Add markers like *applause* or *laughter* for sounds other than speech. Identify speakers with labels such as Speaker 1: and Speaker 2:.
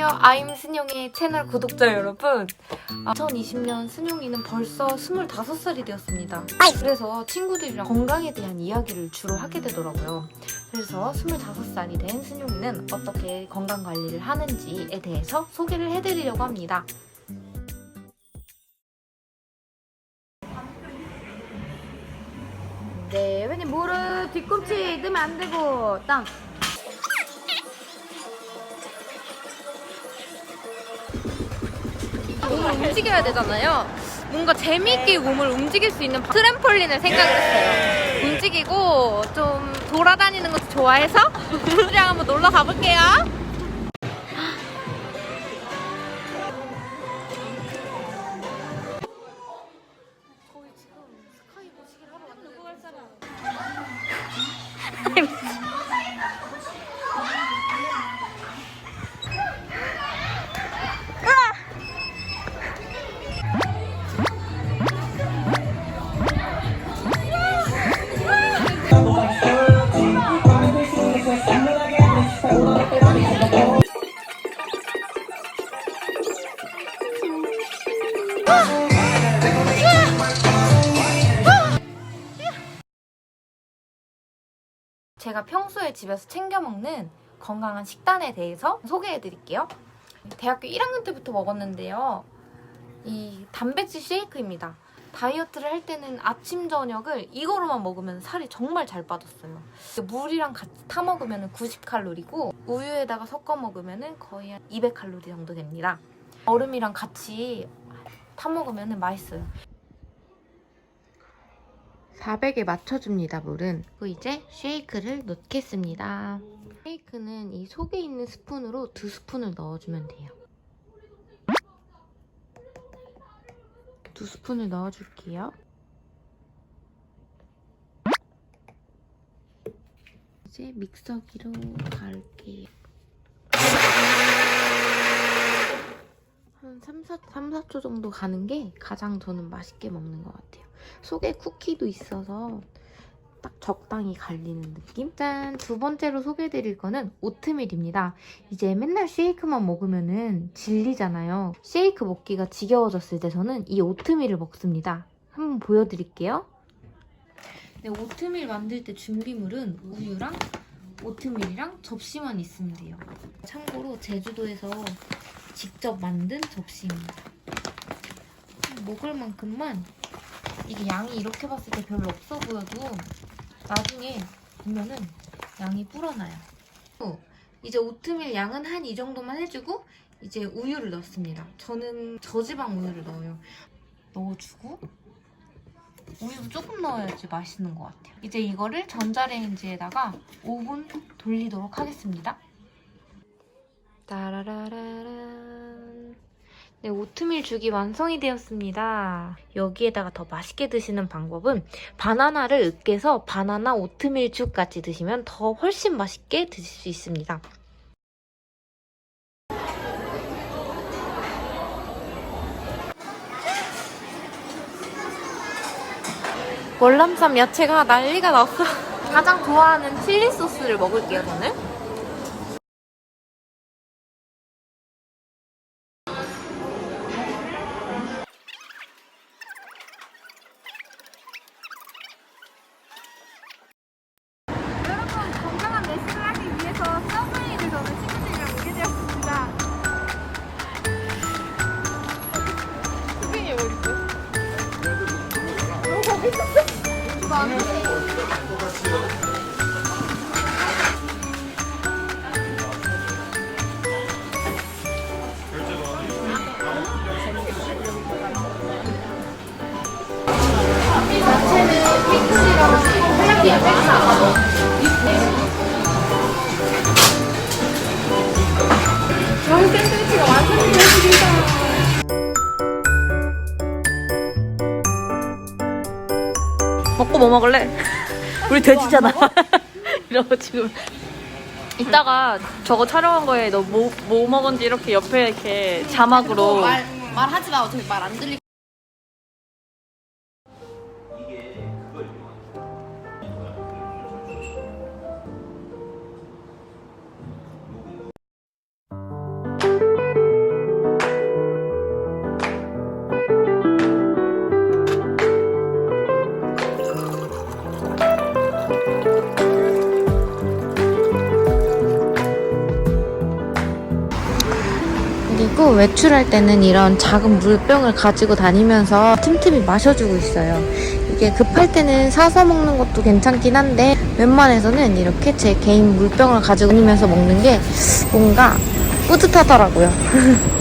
Speaker 1: 안녕하세요. 아임 순용의 채널 구독자 여러분. 아, 2020년 순용이는 벌써 25살이 되었습니다. 그래서 친구들이랑 건강에 대한 이야기를 주로 하게 되더라고요. 그래서 25살이 된 순용이는 어떻게 건강 관리를 하는지에 대해서 소개를 해드리려고 합니다. 네, 왜냐면 무릎 뒤꿈치 넣으면 안 되고 땅. 몸을 움직여야 되잖아요. 뭔가 재미있게 몸을 움직일 수 있는 트램폴린을 생각했어요. 움직이고 좀 돌아다니는 것도 좋아해서 *laughs* 우리랑 한번 놀러 가볼게요. 제가 평소에 집에서 챙겨 먹는 건강한 식단에 대해서 소개해 드릴게요. 대학교 1학년 때부터 먹었는데요. 이 단백질 쉐이크입니다. 다이어트를 할 때는 아침, 저녁을 이거로만 먹으면 살이 정말 잘 빠졌어요. 물이랑 같이 타 먹으면 90칼로리고 우유에다가 섞어 먹으면 거의 한 200칼로리 정도 됩니다. 얼음이랑 같이 타 먹으면 맛있어요. 400에 맞춰줍니다, 물은. 그리고 이제 쉐이크를 넣겠습니다. 쉐이크는 이 속에 있는 스푼으로 두 스푼을 넣어주면 돼요. 두 스푼을 넣어줄게요. 이제 믹서기로 갈게요. 한 3, 4, 3, 4초 정도 가는 게 가장 저는 맛있게 먹는 것 같아요. 속에 쿠키도 있어서 딱 적당히 갈리는 느낌? 짠! 두 번째로 소개해드릴 거는 오트밀입니다. 이제 맨날 쉐이크만 먹으면은 질리잖아요. 쉐이크 먹기가 지겨워졌을 때 저는 이 오트밀을 먹습니다. 한번 보여드릴게요. 네, 오트밀 만들 때 준비물은 우유랑 오트밀이랑 접시만 있으면 돼요. 참고로 제주도에서 직접 만든 접시입니다. 먹을 만큼만 이게 양이 이렇게 봤을 때 별로 없어 보여도 나중에 보면은 양이 불어나요. 어, 이제 오트밀 양은 한 이 정도만 해주고 이제 우유를 넣습니다. 저는 저지방 우유를 넣어요. 넣어주고 우유도 조금 넣어야지 맛있는 것 같아요. 이제 이거를 전자레인지에다가 5분 돌리도록 하겠습니다. 따라라라란 네, 오트밀 죽이 완성이 되었습니다. 여기에다가 더 맛있게 드시는 방법은 바나나를 으깨서 바나나 오트밀 죽 같이 드시면 더 훨씬 맛있게 드실 수 있습니다. 월남쌈 야채가 난리가 났어. *laughs* 가장 좋아하는 칠리 소스를 먹을게요, 저는.
Speaker 2: 야채는 피클이랑 헬라피아 뺐
Speaker 3: 먹고 뭐 먹을래? *laughs* 우리 돼지잖아. *laughs* 이러고 지금 이따가 저거 촬영한 거에 너 뭐 뭐 먹은지 이렇게 옆에 이렇게 자막으로
Speaker 2: 말 말하지 마. 어차피 말 안.
Speaker 1: 그 외출할 때는 이런 작은 물병을 가지고 다니면서 틈틈이 마셔주고 있어요. 이게 급할 때는 사서 먹는 것도 괜찮긴 한데 웬만해서는 이렇게 제 개인 물병을 가지고 다니면서 먹는 게 뭔가 뿌듯하더라고요. *laughs*